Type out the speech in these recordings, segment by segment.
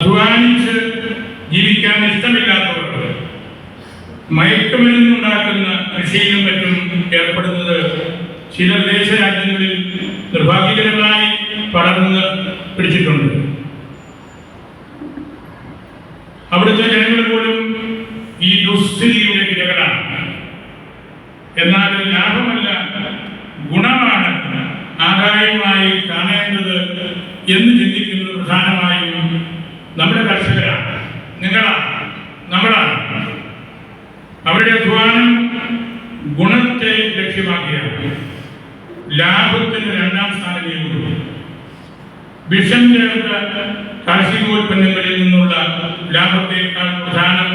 അധ്വാനിച്ച് ജീവിക്കാൻ ഇഷ്ടമില്ലാത്തവർക്ക് മയക്കുമരുന്നുണ്ടാക്കുന്ന കൃഷിയിലും മറ്റും ഏർപ്പെടുന്നത് ചില വിദേശ രാജ്യങ്ങളിൽ നിർഭാഗ്യകരമായി പടർന്ന് പിടിച്ചിട്ടുണ്ട്. അവിടുത്തെ ജനങ്ങൾ പോലും ഈ ദുസ്ഥിതിയുടെ ഇരകളാണ്. എന്നാൽ ലാഭമല്ല ഗുണമാണ് ആദായമായി കാണേണ്ടത് നമ്മുടെ കർഷകരാണ്. നിങ്ങളാണ് നമ്മളാണ്. അവരുടെ അധ്വാനം ഗുണത്തെ ലക്ഷ്യമാക്കിയാണ്. ലാഭത്തിന് രണ്ടാം സ്ഥാനം ഉള്ളൂ വിഷം കാർഷികോൽപ്പന്നങ്ങളിൽ നിന്നുള്ള ലാഭത്തേക്കാൾ പ്രധാനം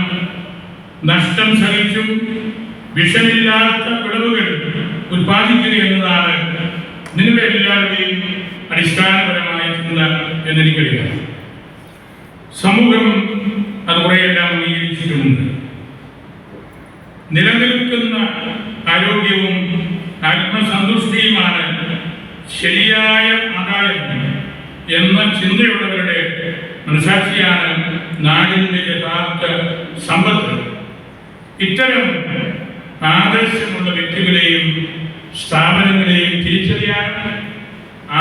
നഷ്ടം സഹിച്ചും വിഷമില്ലാത്ത വിളവുകൾ ഉത്പാദിക്കുക എന്നതാണ് നിങ്ങളുടെ എല്ലാവരുടെയും അടിസ്ഥാനപരമായ ചിന്ത എന്നെനിക്കറിയാം സമൂഹം അത് കുറെയെല്ലാം അംഗീകരിച്ചിട്ടുമുണ്ട്. നിലനിൽക്കുന്ന ആരോഗ്യവും ആത്മസന്തുഷ്ടിയുമാണ് ശരിയായ ആദായം എന്ന ചിന്തയുള്ളവരുടെ മനസാക്ഷിയാണ് നാടിന്റെ യഥാർത്ഥ സമ്പത്ത്. ഇത്തരം ആദർശമുള്ള വ്യക്തികളെയും സ്ഥാപനങ്ങളെയും തിരിച്ചറിയാൻ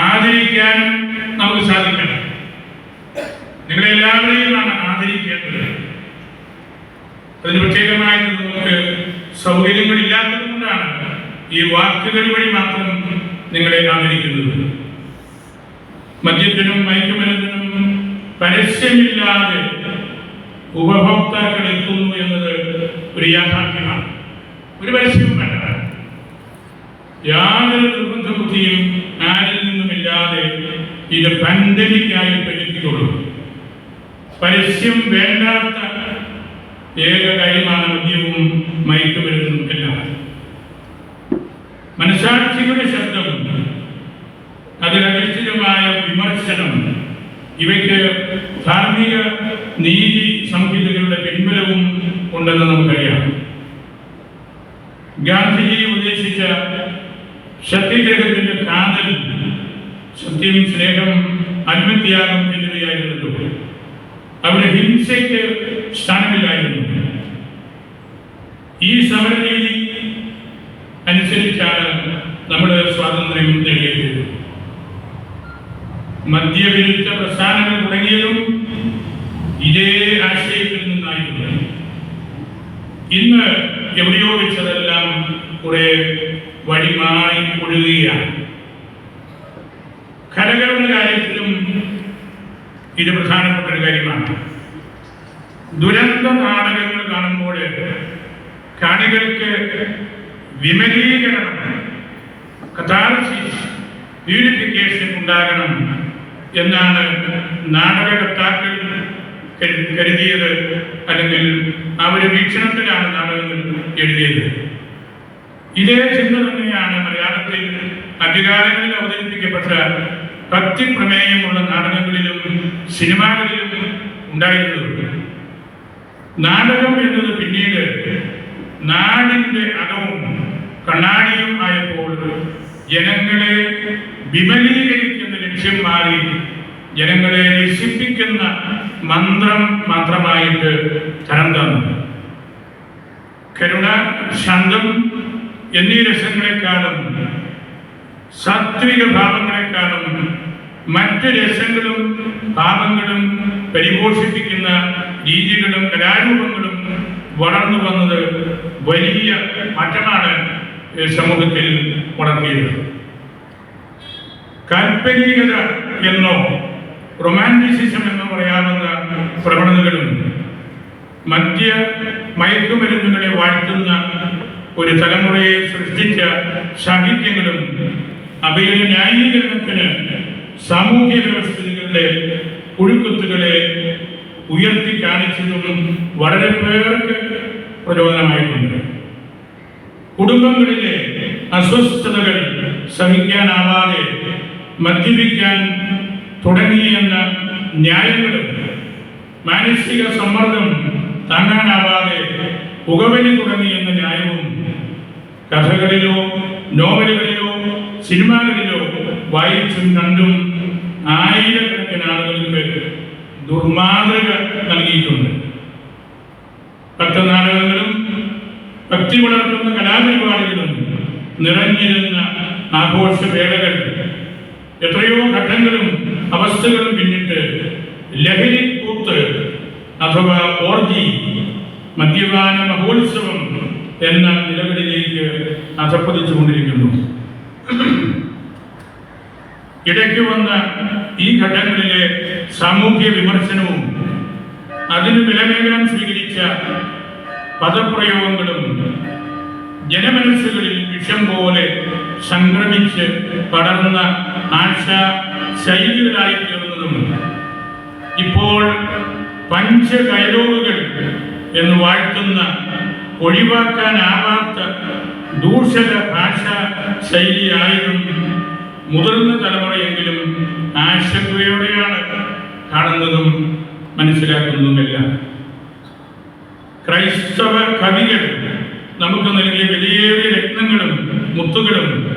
ആദരിക്കാനും നമുക്ക് സാധിക്കണം. നിങ്ങളെല്ലാവരെയുമാണ് ആദരിക്കേണ്ടത്. അതിന് പ്രത്യേകമായിട്ട് നമുക്ക് സൗകര്യങ്ങളില്ലാത്തത് കൊണ്ടാണ് ഈ വാക്കുകൾ വഴി മാത്രം നിങ്ങളെ ആദരിക്കുന്നത്. മദ്യത്തിനും മയക്കുമരുന്നിനും പരസ്യമില്ലാതെ ഉപഭോക്താക്കൾ എത്തുന്നു എന്നത് ഒരു യാഥാർത്ഥ്യമാണ്. ഒരു പരസ്യവും വേണ്ട. യാതൊരു നിർബന്ധ ബുദ്ധിയും ആരിൽ നിന്നുമില്ലാതെ ഇത് പാൻഡമിക്കായി പ്രകടിപ്പിക്കുള്ളൂ പരസ്യം വേണ്ടാത്ത ഏക കാര്യമാണ് മദ്യവും മയക്കുമരുന്നും എല്ലാം. മനസാക്ഷിയുടെ ശബ്ദം അതിനനുസൃതമായ വിമർശനം ഇവയ്ക്ക് ധാർമ്മിക നീതി സംഹിതകളുടെ പിൻബലവും ഉണ്ടെന്ന് നമുക്കറിയാം. ഗാന്ധിജി ഉദ്ദേശിച്ച സത്യഗ്രഹത്തിന്റെ കാതൽ സത്യം സ്നേഹം ആത്മത്യാഗം എന്നിവയായിരുന്നല്ലോ അവിടെ ഹിംസയ്ക്ക് സ്ഥാനമില്ലായിരുന്നു. ഈ സമരരീതി അനുസരിച്ചാണ് നമ്മുടെ സ്വാതന്ത്ര്യം നേടിയത്. മദ്യവിരുദ്ധ പ്രസ്ഥാനങ്ങൾ തുടങ്ങിയതും ഇതേ ആശയത്തിൽ നിന്നായിരുന്നു. ഇന്ന് എവിടെയോ വെച്ചതെല്ലാം കുറെ വഴിമാറി ഒഴുകുകയാണ്. കലകളുടെ കാര്യത്തിലും ഇത് പ്രധാനപ്പെട്ട ഒരു കാര്യമാണ്. ദുരന്ത നാടകങ്ങൾ കാണുമ്പോൾ കാണികൾക്ക് വിമലീകരണം കഥാർസിസ് പ്യൂരിഫിക്കേഷൻ ഉണ്ടാകണം എന്നാണ് നാടകകർത്താക്കൾ കരു- കരുതിയത് അല്ലെങ്കിൽ ആ ഒരു വീക്ഷണത്തിലാണ് നാടകങ്ങൾ എഴുതിയത്. ഇതേ ചിന്ത തന്നെയാണ് മലയാളത്തിൽ അധികാരങ്ങളിൽ അവതരിപ്പിക്കപ്പെട്ട ഭക്തി പ്രമേയമുള്ള നാടകങ്ങളിലും സിനിമകളിലും ഉണ്ടായിരുന്നത് നാടകം എന്നത് പിന്നീട് നാടിന്റെ അകവും കണ്ണാടിയും ആയപ്പോൾ ജനങ്ങളെ വിപലീകരിക്കുന്ന ലക്ഷ്യം മാറി ജനങ്ങളെ രസിപ്പിക്കുന്ന മന്ത്രം മാത്രമായിട്ട് തരം തന്നു. കരുണ ശാന്തം എന്നീ രസങ്ങളെക്കാളും സാത്വിക ഭാവങ്ങളെക്കാളും മറ്റ് രസങ്ങളും ഭാവങ്ങളും പരിപോഷിപ്പിക്കുന്ന രീതികളും കലാരൂപങ്ങളും വളർന്നു വന്നത് വലിയ മാറ്റമാണ് സമൂഹത്തിൽ വളർത്തിയത്. കാൽപ്പനികത എന്നോ റൊമാന്റിസിസം എന്നോ പറയാവുന്ന പ്രവണതകളും മദ്യ മയക്കുമരുന്നുകളെ വാഴ്ത്തുന്ന ഒരു തലമുറയെ സൃഷ്ടിച്ച സാഹിത്യങ്ങളും അവയുടെ ന്യായീകരണത്തിന് സാമൂഹ്യ വ്യവസ്ഥിതികളുടെ ഒഴുക്കുത്തുകളെ ഉയർത്തി കാണിച്ചതും വളരെ പേർക്ക് പ്രചോദനമായിട്ടുണ്ട്. കുടുംബങ്ങളിലെ അസ്വസ്ഥതകൾ സഹിക്കാനാവാതെ മദ്യപിക്കാൻ തുടങ്ങിയെന്ന ന്യായങ്ങളും മാനസിക സമ്മർദ്ദം താങ്ങാനാവാതെ പുകവലി തുടങ്ങിയെന്ന ന്യായവും കഥകളിലോ നോവലുകളിലോ സിനിമകളിലോ വായിച്ചും കണ്ടും ആയിരക്കണക്കിന് ആളുകൾക്ക് ദുർമാതൃക നൽകിയിട്ടുണ്ട്. ഭക്തനാടകങ്ങളും ഭക്തി വളർത്തുന്ന കലാപരിപാടികളും നിറഞ്ഞിരുന്ന ആഘോഷ ആഘോഷവേളകൾ എത്രയോ ഘട്ടങ്ങളും അവസ്ഥകളും പിന്നിട്ട് ലഹരി കൂത്ത് അഥവാ ഓർജി മദ്യപാന മഹോത്സവം എന്ന നിലകളിലേക്ക് അധപ്പതിച്ചുകൊണ്ടിരിക്കുന്നു ഇടയ്ക്ക് വന്ന ഈ ഘട്ടങ്ങളിലെ സാമൂഹ്യ വിമർശനവും അതിന് വിലമേകാൻ സ്വീകരിച്ച പദപ്രയോഗങ്ങളും ജനമനസ്സുകളിൽ വിഷം പോലെ സംക്രമിച്ച് പടർന്ന ആശ ശൈലികളായി തീർന്നതും ഇപ്പോൾ പഞ്ച എന്ന് വാഴ്ത്തുന്ന ഒഴിവാക്കാനാവാത്ത ദൂഷക ഭാഷ ശൈലിയായതും മുതിർന്ന തലമുറയെങ്കിലും ആശങ്കയോടെയാണ് കാണുന്നതും മനസ്സിലാക്കുന്നതുമില്ല. ക്രൈസ്തവ കവികൾ നമുക്ക് നൽകിയ വലിയേറിയ രത്നങ്ങളും മുത്തുകളും